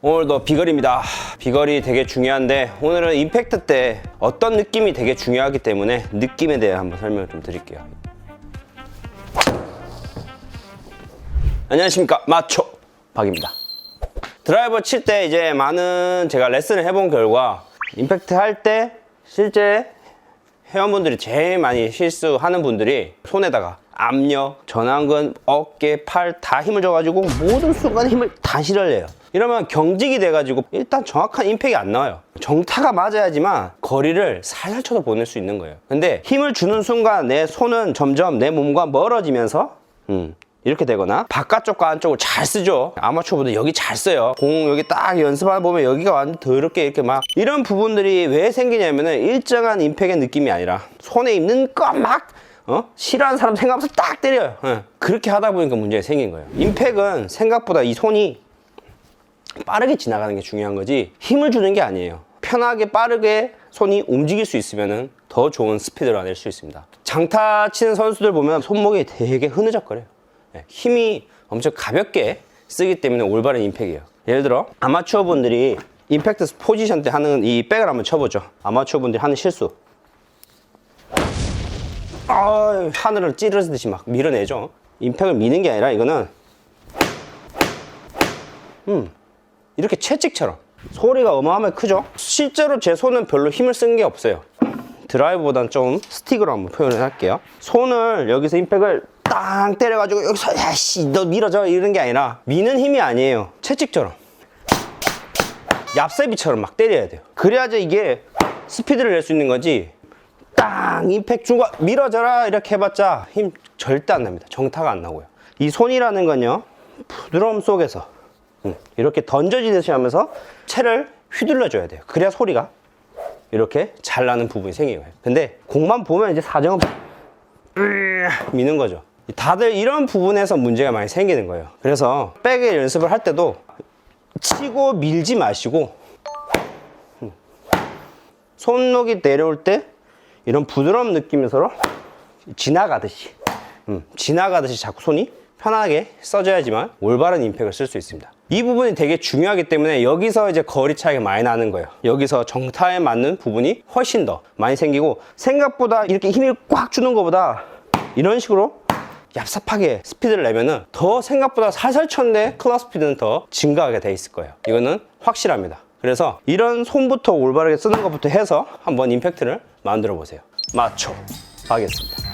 오늘도 비거리입니다. 비거리 되게 중요한데 오늘은 임팩트 때 어떤 느낌이 되게 중요하기 때문에 느낌에 대해 한번 설명을 좀 드릴게요. 안녕하십니까 마초 박입니다. 드라이버 칠 때 이제 많은 제가 레슨을 해본 결과 임팩트 할 때 실제 회원분들이 제일 많이 실수하는 분들이 손에다가 압력, 전완근, 어깨, 팔 다 힘을 줘가지고 모든 순간에 힘을 다 실어내요. 이러면 경직이 돼가지고 일단 정확한 임팩이 안 나와요. 정타가 맞아야지만 거리를 살살 쳐서 보낼 수 있는 거예요. 근데 힘을 주는 순간 내 손은 점점 내 몸과 멀어지면서 음, 이렇게 되거나 바깥쪽과 안쪽을 잘 쓰죠 아마추어분들 여기 잘 써요 공 여기 딱 연습하다 보면 여기가 완전 더럽게 이렇게 막 이런 부분들이 왜 생기냐면은 일정한 임팩의 느낌이 아니라 손에 있는 거막 어? 싫어하는 사람 생각하면서 딱 때려요 예. 그렇게 하다 보니까 문제가 생긴 거예요 임팩은 생각보다 이 손이 빠르게 지나가는 게 중요한 거지 힘을 주는 게 아니에요. 편하게 빠르게 손이 움직일 수 있으면 더 좋은 스피드를 낼수 있습니다. 장타 치는 선수들 보면 손목이 되게 흐느적거려요. 예, 힘이 엄청 가볍게 쓰기 때문에 올바른 임팩이에요. 예를 들어 아마추어 분들이 임팩트 포지션 때 하는 이 백을 한번 쳐보죠. 아마추어 분들이 하는 실수. 아 하늘을 찌르듯이 막 밀어내죠. 임팩을 미는 게 아니라 이거는 이렇게 채찍처럼. 소리가 어마어마하게 크죠? 실제로 제 손은 별로 힘을 쓴 게 없어요. 드라이브보단 좀 스틱으로 한번 표현을 할게요. 손을 여기서 임팩을 땅 때려가지고 여기서 야씨 너 밀어줘. 이런 게 아니라 미는 힘이 아니에요. 채찍처럼. 얍삽이처럼 막 때려야 돼요. 그래야지 이게 스피드를 낼 수 있는 거지. 땅 임팩 주고 밀어줘라. 이렇게 해봤자 힘 절대 안 납니다. 정타가 안 나고요. 이 손이라는 건요 부드러움 속에서 음, 이렇게 던져지듯이 하면서 채를 휘둘러줘야 돼요. 그래야 소리가 이렇게 잘 나는 부분이 생겨요. 근데 공만 보면 이제 사정은 으, 미는 거죠. 다들 이런 부분에서 문제가 많이 생기는 거예요. 그래서 백의 연습을 할 때도 치고 밀지 마시고 음, 손목이 내려올 때 이런 부드러운 느낌에서 지나가듯이 음, 지나가듯이 자꾸 손이 편하게 써줘야지만 올바른 임팩을 쓸 수 있습니다. 이 부분이 되게 중요하기 때문에 여기서 이제 거리 차이가 많이 나는 거예요. 여기서 정타에 맞는 부분이 훨씬 더 많이 생기고 생각보다 이렇게 힘을 꽉 주는 것보다 이런 식으로 얍삽하게 스피드를 내면은 더 생각보다 살살 쳤는데 클럽 스피드는 더 증가하게 돼 있을 거예요. 이거는 확실합니다. 그래서 이런 손부터 올바르게 쓰는 것부터 해서 한번 임팩트를 만들어 보세요. 맞춰 가겠습니다.